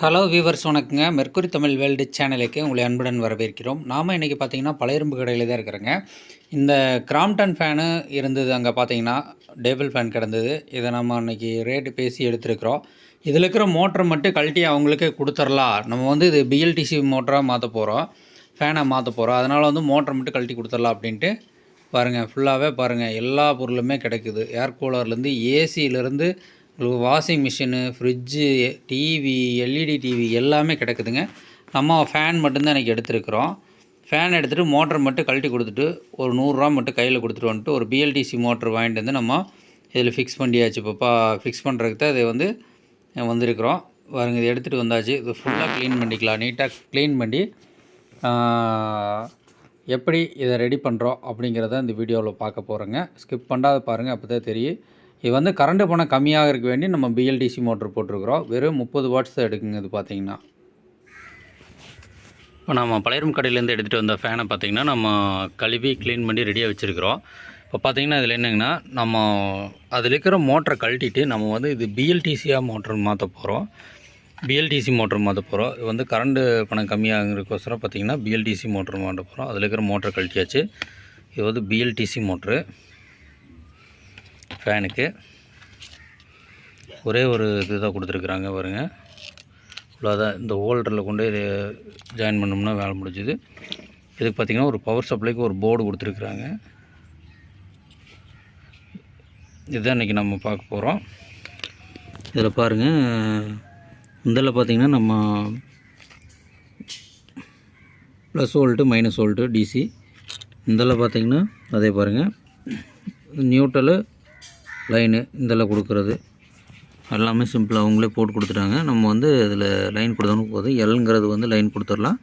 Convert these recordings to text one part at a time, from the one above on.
Hello viewers வணக்கங்க. Mercury Tamil world சேனலுக்கு உங்களை அன்புடன் வரவேற்கிறோம். நாம் இன்றைக்கி பார்த்தீங்கன்னா பழையரும்பு கடையில் தான் இருக்கிறோங்க. இந்த கிராம்டன் ஃபேனு இருந்தது அங்கே பார்த்தீங்கன்னா டேபிள் ஃபேன் கிடந்தது. இதை நம்ம அன்றைக்கி ரேட்டு பேசி எடுத்துருக்குறோம். இதில் இருக்கிற மோட்டரை மட்டும் கழட்டி அவங்களுக்கே கொடுத்துர்லாம். நம்ம வந்து இது பிஎல்டிசி மோட்டராக மாற்ற போகிறோம் ஃபேனை மாற்ற போகிறோம் அதனால் வந்து மோட்டரை மட்டும் கழட்டி கொடுத்துர்லாம் அப்படின்ட்டு பாருங்கள் ஃபுல்லாகவே பாருங்கள் எல்லா பொருளுமே கிடைக்குது. ஏர் கூலர்லேருந்து ஏசியிலேருந்து washing machine fridge TV LED TV எல்லாமே கிடக்குதுங்க. நம்ம ஃபேன் மட்டும்தான் எனக்கு எடுத்துருக்குறோம். ஃபேன் எடுத்துகிட்டு மோட்டர் மட்டும் கழட்டி கொடுத்துட்டு ஒரு நூறுரூவா மட்டும் கையில் கொடுத்துட்டு வந்துட்டு ஒரு பிஎல்டிசி மோட்டர் வாங்கிட்டு வந்து நம்ம இதில் ஃபிக்ஸ் பண்ணியாச்சு. பாப்பா ஃபிக்ஸ் பண்ணுறதுக்கு தான் இது வந்து வந்திருக்கிறோம். பாருங்க இது எடுத்துகிட்டு வந்தாச்சு. இது ஃபுல்லாக க்ளீன் பண்ணிக்கலாம். நீட்டாக க்ளீன் பண்ணி எப்படி இதை ரெடி பண்ணுறோம் அப்படிங்கிறத இந்த வீடியோவில் பார்க்க போகிறோங்க ஸ்கிப் பண்ணாத பாருங்கள் அப்போ தான் தெரியும். இது வந்து கரண்ட்டு பணம் கம்மியாக இருக்க வேண்டி நம்ம பிஎல்டிசி மோட்ரு போட்டிருக்கிறோம். வெறும் முப்பது வாட்ஸ் தான் எடுக்குங்க இது பார்த்தீங்கன்னா. இப்போ நம்ம பழையரும் கடையிலேருந்து எடுத்துகிட்டு வந்த ஃபேனை பார்த்தீங்கன்னா நம்ம கழுவி க்ளீன் பண்ணி ரெடியாக வச்சுருக்கிறோம். இப்போ பார்த்தீங்கன்னா இதில் என்னங்கன்னா நம்ம அதில் இருக்கிற மோட்டரை கழட்டிட்டு நம்ம வந்து இது பிஎல்டிசியாக மோட்டர் மாற்ற போகிறோம் பிஎல்டிசி மோட்டர் மாற்ற போகிறோம் இது வந்து கரண்ட்டு பணம் கம்மியாகிறதுக்கோசரம் பார்த்தீங்கன்னா பிஎல்டிசி மோட்டர் மாற்ற போகிறோம் அதில் இருக்கிற மோட்டர் கழட்டியாச்சு. இது வந்து பிஎல்டிசி மோட்ரு ஃபேனுக்கு. ஒரே ஒரு இது தான் கொடுத்துருக்குறாங்க பாருங்க. இவ்வளோதான் இந்த ஹோல்டரில் கொண்டு இது ஜாயின் பண்ணோம்னா வேலை முடிஞ்சுது. இதுக்கு பார்த்திங்கன்னா ஒரு பவர் சப்ளைக்கு ஒரு போர்டு கொடுத்துருக்குறாங்க. இதுதான் இன்றைக்கி நம்ம பார்க்க போகிறோம் இதில் பாருங்கள் இதில் பார்த்திங்கன்னா நம்ம plus volt minus volt DC இதில் பார்த்திங்கன்னா அதே பாருங்கள் நியூட்டலு லைனு இதெல்லாம் கொடுக்குறது. எல்லாமே சிம்பிளாக அவங்களே போட்டு கொடுத்துட்டாங்க. நம்ம வந்து இதில் லைன் கொடுத்தோன்னு போகுது எல்ங்கிறது வந்து லைன் கொடுத்துடலாம்.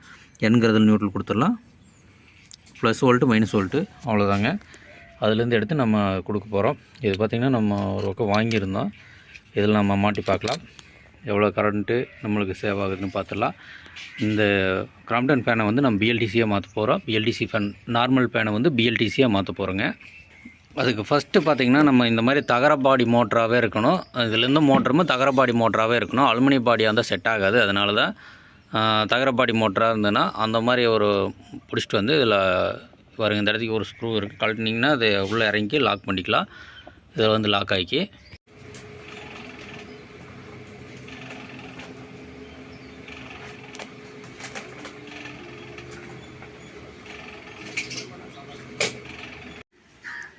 என்கிறது நியூட்ரல் கொடுத்துடலாம். ப்ளஸ் வோல்ட்டு மைனஸ் வோல்ட்டு அவ்வளோதாங்க அதுலேருந்து எடுத்து நம்ம கொடுக்க போகிறோம் இது பார்த்திங்கன்னா நம்ம ஒரு பக்கம் வாங்கியிருந்தோம். இதில் நம்ம மாட்டி பார்க்கலாம். எவ்வளோ கரண்ட்டு நம்மளுக்கு சேவ் ஆகுதுன்னு பார்த்துடலாம். இந்த கிராம்டன் ஃபேனை வந்து நம்ம பிஎல்டிசியாக மாற்ற போகிறோம் பிஎல்டிசி ஃபேன் நார்மல் ஃபேனை வந்து பிஎல்டிசியாக மாற்ற போகிறோங்க அதுக்கு ஃபஸ்ட்டு பார்த்திங்கன்னா நம்ம இந்த மாதிரி தகர பாடி மோட்டராகவே இருக்கணும். இதுலேருந்து மோட்டருமே தகர பாடி மோட்டராகவே இருக்கணும். அலுமினியம் பாடியாக இருந்தால் செட் ஆகாது. அதனால தான் தகர பாடி மோட்டராக இருந்ததுன்னா அந்த மாதிரி ஒரு பிடிச்சிட்டு வந்து இதில் வருங்க இந்த இடத்துக்கு ஒரு ஸ்க்ரூ இருக்குது கழட்டினீங்கன்னா அது உள்ளே இறங்கி லாக் பண்ணிக்கலாம். இதில் வந்து லாக் ஆகி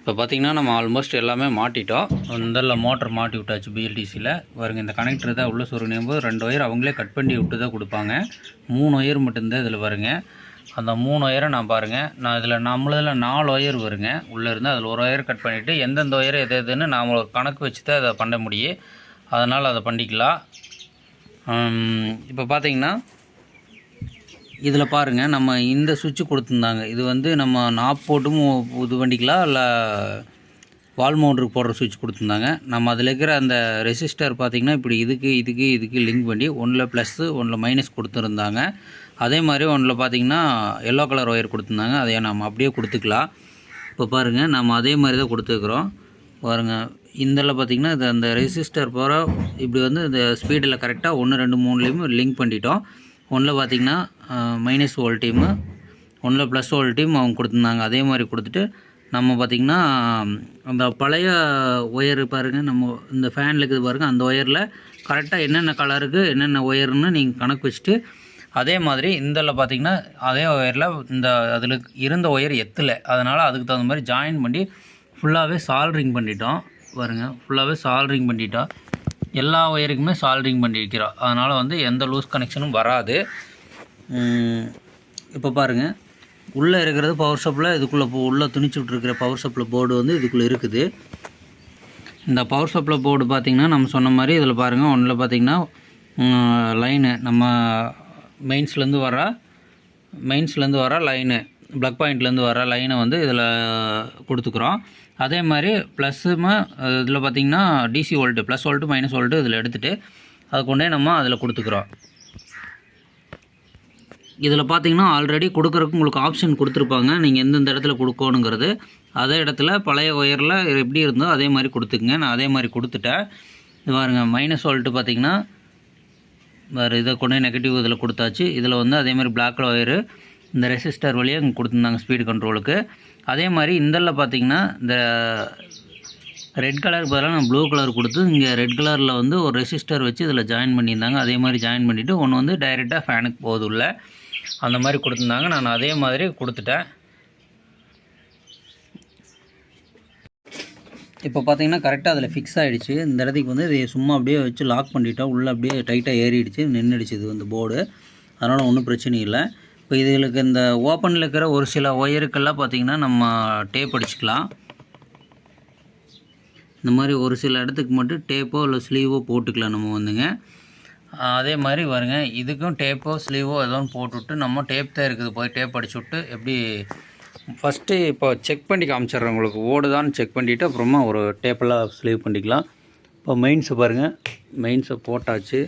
இப்போ பார்த்தீங்கன்னா நம்ம ஆல்மோஸ்ட் எல்லாமே மாட்டிட்டோம். முதல்ல மோட்டர் மாட்டி விட்டாச்சு பிஎல்டிசியில் வருங்க இந்த கனெக்டர் தான் உள்ளே சொருகும் போது ரெண்டு ஒயர் அவங்களே கட் பண்ணி விட்டு தான் கொடுப்பாங்க. மூணு ஒயர் மட்டும்தான் இதில் வருங்க. அந்த மூணு ஒயரை நான் பாருங்கள் நான் இதில் நம்மளதில் நாலு ஒயர் வருங்க. உள்ளே இருந்து அதில் ஒரு ஒயர் கட் பண்ணிவிட்டு எந்தெந்த ஒயர் எது எதுன்னு நாம் ஒரு கணக்கு வச்சு தான் அதை பண்ண முடியும். அதனால் அதை பண்ணிக்கலாம். இப்போ பார்த்தீங்கன்னா இதில் பாருங்கள் நம்ம இந்த சுவிட்சு கொடுத்துருந்தாங்க. இது வந்து நம்ம நாப் போட்டும் இது பண்ணிக்கலாம் இல்லை வால் மவுண்டருக்கு போடுற சுவிட்ச் கொடுத்துருந்தாங்க. நம்ம அதில் இருக்கிற அந்த ரெசிஸ்டர் பார்த்திங்கன்னா இப்படி இதுக்கு இதுக்கு இதுக்கு லிங்க் பண்ணி ஒன்றில் ப்ளஸ்ஸு ஒன்றில் மைனஸ் கொடுத்துருந்தாங்க. அதே மாதிரி ஒன்றில் பார்த்திங்கன்னா எல்லோ கலர் ஒயர் கொடுத்துருந்தாங்க. அதை நம்ம அப்படியே கொடுத்துக்கலாம். இப்போ பாருங்கள் நம்ம அதே மாதிரி தான் கொடுத்துருக்குறோம். பாருங்க இதில் பார்த்திங்கன்னா இது அந்த ரெசிஸ்டர் போகிற இப்படி வந்து இந்த ஸ்பீடில் கரெக்டாக ஒன்று ரெண்டு மூணுலேயுமே லிங்க் பண்ணிட்டோம். ஒன்றில் பார்த்திங்கன்னா மைனஸ் வோல்ட்டையுமு ஒன்றில் ப்ளஸ் வோல்ட்டையும் அவங்க கொடுத்துருந்தாங்க. அதே மாதிரி கொடுத்துட்டு நம்ம பார்த்திங்கன்னா அந்த பழைய ஒயர் பாருங்கள் நம்ம இந்த ஃபேனில் இருக்குது பாருங்கள் அந்த ஒயரில் கரெக்டாக என்னென்ன கலருக்கு என்னென்ன ஒயர்னு நீங்கள் கணக்கு வச்சுட்டு அதே மாதிரி இதில் பார்த்திங்கன்னா அதே ஒயரில் இந்த அதில் இருந்த ஒயர் எத்தலை. அதனால் அதுக்கு தகுந்த மாதிரி ஜாயின் பண்ணி ஃபுல்லாகவே சால்ட்ரிங் பண்ணிட்டோம். பாருங்க ஃபுல்லாகவே சால்ட்ரிங் பண்ணிட்டோம் எல்லா ஒயருக்குமே சால்ட்ரிங் பண்ணியிருக்கிறோம் அதனால் வந்து எந்த லூஸ் கனெக்ஷனும் வராது. இப்போ பாருங்கள் உள்ளே இருக்கிறது பவர் சப்ளை இதுக்குள்ளே போ உள்ளே துணிச்சு விட்ருக்கிற பவர் சப்ளை போர்டு வந்து இதுக்குள்ளே இருக்குது. இந்த பவர் சப்ளை போர்டு பார்த்திங்கன்னா நம்ம சொன்ன மாதிரி இதில் பாருங்கள் ஒன்றில் பார்த்திங்கன்னா லைனு நம்ம மெயின்ஸ்லேருந்து வர மெயின்ஸ்லேருந்து வர லைனு ப்ளக் பாயிண்ட்லேருந்து வர லைனை வந்து இதில் கொடுத்துக்குறோம். அதே மாதிரி ப்ளஸ்ஸுமே இதில் பார்த்திங்கன்னா DC volt plus volt minus volt இதில் எடுத்துகிட்டு அதை கொண்டே நம்ம அதில் கொடுத்துக்குறோம். இதில் பார்த்தீங்கன்னா ஆல்ரெடி கொடுக்குறக்கு உங்களுக்கு ஆப்ஷன் கொடுத்துருப்பாங்க. நீங்கள் எந்தெந்த இடத்துல கொடுக்கணுங்கிறது. அதே இடத்துல பழைய ஒயரில் எப்படி இருந்தோ அதே மாதிரி கொடுத்துக்குங்க. நான் அதே மாதிரி கொடுத்துட்டேன். இது பாருங்க மைனஸ் வால்ட்டு பார்த்தீங்கன்னா வேறு இதை கொண்டு நெகட்டிவ் இதில் கொடுத்தாச்சு. இதில் வந்து அதே மாதிரி பிளாக் ஒயரு இந்த ரெசிஸ்டர் வழியாக இங்கே கொடுத்துருந்தாங்க ஸ்பீடு கண்ட்ரோலுக்கு அதே மாதிரி இந்தல பார்த்தீங்கன்னா இந்த ரெட் கலருக்கு பதிலாக நான் ப்ளூ கலர் கொடுத்து இங்கே ரெட் கலரில் வந்து ஒரு ரெசிஸ்டர் வச்சு இதில் ஜாயின் பண்ணியிருந்தாங்க. அதே மாதிரி ஜாயின் பண்ணிவிட்டு ஒன்று வந்து டைரெக்டாக ஃபேனுக்கு போகுது உள்ள. அந்த மாதிரி கொடுத்துருந்தாங்க. நான் அதே மாதிரி கொடுத்துட்டேன். இப்போ பார்த்தீங்கன்னா கரெக்டாக அதில் ஃபிக்ஸ் ஆகிடுச்சு இந்த இடத்துக்கு வந்து இதை சும்மா அப்படியே வச்சு லாக் பண்ணிட்டோம் உள்ளே அப்படியே டைட்டாக ஏறிடுச்சு. நின்றுடுச்சு இது வந்து போர்டு அதனால் ஒன்றும் பிரச்சனை இல்லை. இப்போ இதுகளுக்கு இந்த ஓப்பனில் இருக்கிற ஒரு சில ஒயருக்கெல்லாம் பார்த்தீங்கன்னா நம்ம டேப் அடிச்சுக்கலாம். இந்த மாதிரி ஒரு சில இடத்துக்கு மட்டும் டேப்போ இல்லை ஸ்லீவோ போட்டுக்கலாம் நம்ம வந்துங்க. அதே மாதிரி வருங்க இதுக்கும் டேப்போ ஸ்லீவோ ஏதோ ஒன்று போட்டுவிட்டு நம்ம டேப் தான் இருக்குது. போய் டேப் அடிச்சு விட்டு எப்படி ஃபஸ்ட்டு இப்போ செக் பண்ணி காமிச்சிட்றேன் உங்களுக்கு. ஓடுதான்னு செக் பண்ணிவிட்டு அப்புறமா ஒரு டேப்பெல்லாம் ஸ்லீவ் பண்ணிக்கலாம். இப்போ மெயின்ஸை பாருங்கள் மெயின்ஸை போட்டாச்சு.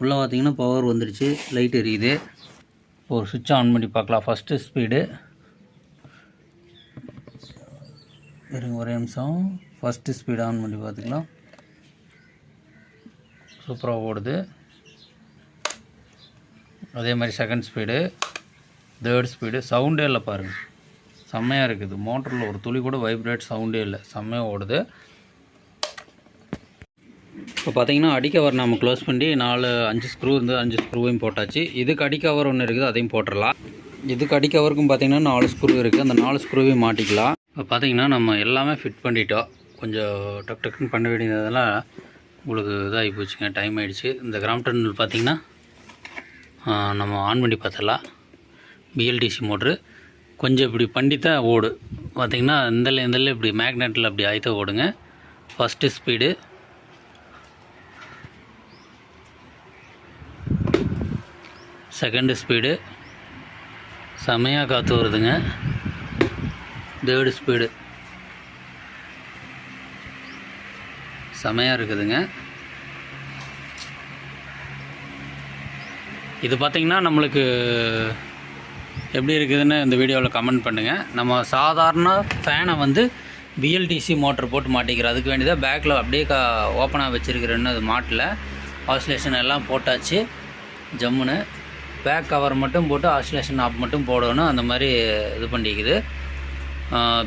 உள்ளே பார்த்தீங்கன்னா பவர் வந்துடுச்சு லைட் எரியுது. இப்போ ஒரு சுவிட்ச் ஆன் பண்ணி பார்க்கலாம். ஃபஸ்ட்டு ஸ்பீடு இருங்க ஒரே நிமிஷம். ஃபஸ்ட்டு ஸ்பீடு ஆன் பண்ணி பார்த்துக்கலாம். சூப்பராக ஓடுது. அதே மாதிரி செகண்ட் ஸ்பீடு தேர்ட் ஸ்பீடு சவுண்டே இல்லை பாருங்கள் செம்மையாக இருக்குது. மோட்டரில் ஒரு துளி கூட வைப்ரேட் சவுண்டே இல்லை. செம்மையாக ஓடுது. இப்போ பார்த்தீங்கன்னா அடிக்கவர் நம்ம க்ளோஸ் பண்ணி நாலு அஞ்சு ஸ்க்ரூ இருந்து அஞ்சு ஸ்க்ரூவையும் போட்டாச்சு. இதுக்கு அடிக்கவர் ஒன்று இருக்குது அதையும் போட்டுடலாம். இதுக்கு அடிக்கவருக்கும் பார்த்தீங்கன்னா நாலு ஸ்க்ரூ இருக்குது. அந்த நாலு ஸ்க்ரூவையும் மாட்டிக்கலாம். இப்போ பார்த்தீங்கன்னா நம்ம எல்லாமே ஃபிட் பண்ணிட்டோம். கொஞ்சம் டக் டக்குன்னு பண்ண வேண்டியதெல்லாம் உங்களுக்கு இதாகி போச்சுங்க. டைம் ஆகிடுச்சு இந்த கிராம்டன் பார்த்தீங்கன்னா பார்த்திங்கன்னா நம்ம ஆன் பண்ணி பார்த்தலாம் பிஎல்டிசி மோட்ரு கொஞ்சம் இப்படி பண்ணி ஓடு. பார்த்திங்கன்னா இந்தல இந்தல இப்படி மேக்னெட்டில் அப்படி ஆயித்த ஓடுங்க. ஃபஸ்ட்டு ஸ்பீடு செகண்டு ஸ்பீடு செமையாக காற்று வருதுங்க. தேர்டு ஸ்பீடு செமையாக இருக்குதுங்க. இது பார்த்திங்கன்னா நம்மளுக்கு எப்படி இருக்குதுன்னு இந்த வீடியோவில் கமெண்ட் பண்ணுங்கள் நம்ம சாதாரண ஃபேனை வந்து பிஎல்டிசி மோட்டர் போட்டு மாட்டிக்கிறோம். அதுக்கு வேண்டியதாக பேக்கில் அப்படியே க ஓப்பனாக வச்சுருக்கிறேன்னு அது மாட்டில். ஆசிலேஷன் எல்லாம் போட்டாச்சு. ஜம்முன்னு. பேக் கவர் மட்டும் போட்டு ஆசிலேஷன் ஆப் மட்டும் போடணும். அந்த மாதிரி இது பண்ணிக்குது.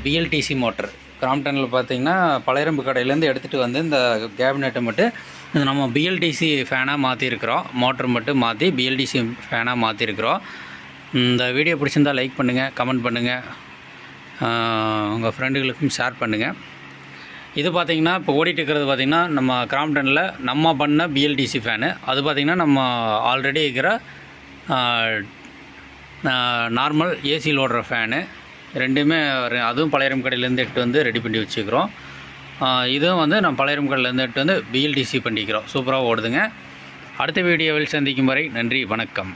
பிஎல்டிசி மோட்டர் கிராம்டனில் பார்த்தீங்கன்னா பழையரம்பு கடையிலேருந்து எடுத்துகிட்டு வந்து இந்த கேபினெட்டை மட்டும் நம்ம பிஎல்டிசி ஃபேனாக மாற்றிருக்கிறோம் மோட்டர் மட்டும் மாற்றி பிஎல்டிசி ஃபேனாக மாற்றிருக்கிறோம் இந்த வீடியோ பிடிச்சிருந்தா லைக் பண்ணுங்கள் கமெண்ட் பண்ணுங்கள் உங்கள் ஃப்ரெண்டுகளுக்கும் ஷேர் பண்ணுங்கள் இது பார்த்திங்கன்னா இப்போ ஓடிட்டு இருக்கிறது பார்த்தீங்கன்னா நம்ம கிராம்டனில் நம்ம பண்ண பிஎல்டிசி ஃபேனு அது பார்த்தீங்கன்னா நம்ம ஆல்ரெடி இருக்கிற நார்மல் ஏசியில் ஓடுற ஃபேனு ரெண்டுமே அதுவும் பழையரம் கடையிலேருந்து எடுத்து வந்து ரெடி பண்ணி வச்சுக்கிறோம். இதுவும் வந்து நம்ம பழையரம் கடையிலேருந்து எடுத்து வந்து பிஎல்டிசி பண்ணிக்கிறோம். சூப்பராக ஓடுதுங்க. அடுத்த வீடியோவில் சந்திக்கும் வரை நன்றி வணக்கம்.